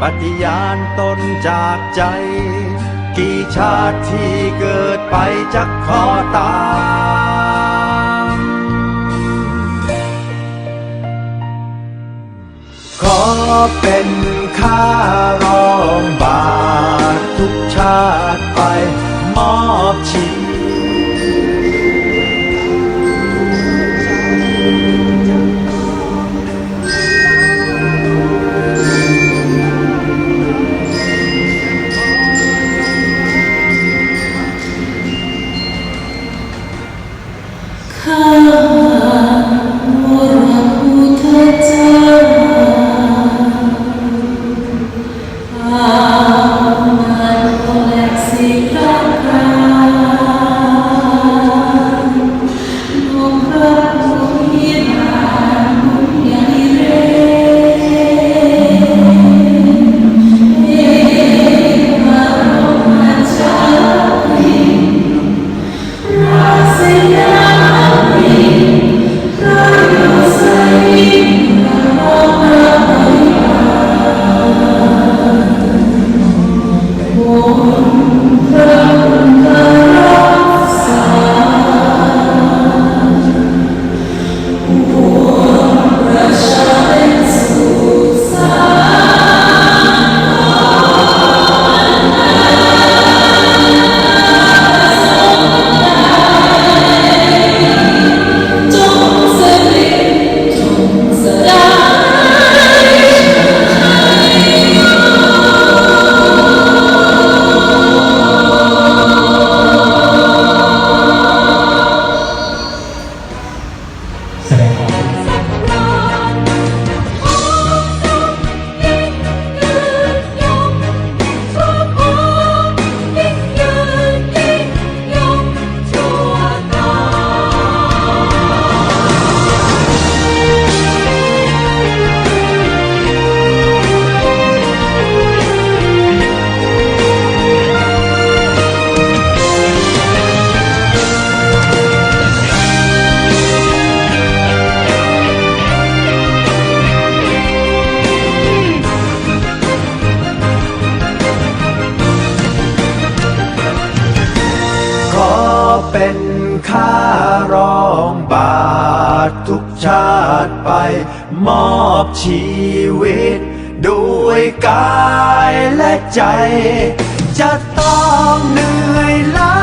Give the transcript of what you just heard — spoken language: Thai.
ปฏิญาณตนจากใจ กี่ชาติที่เกิดไปจะขอตามขอเป็นข้ารองบาททุกชาติไปมอบชี ข้ เป็นค่ารองบาททุกชาติไป มอบชีวิต ด้วยกายและใจ จะต้องเหนื่อยล้า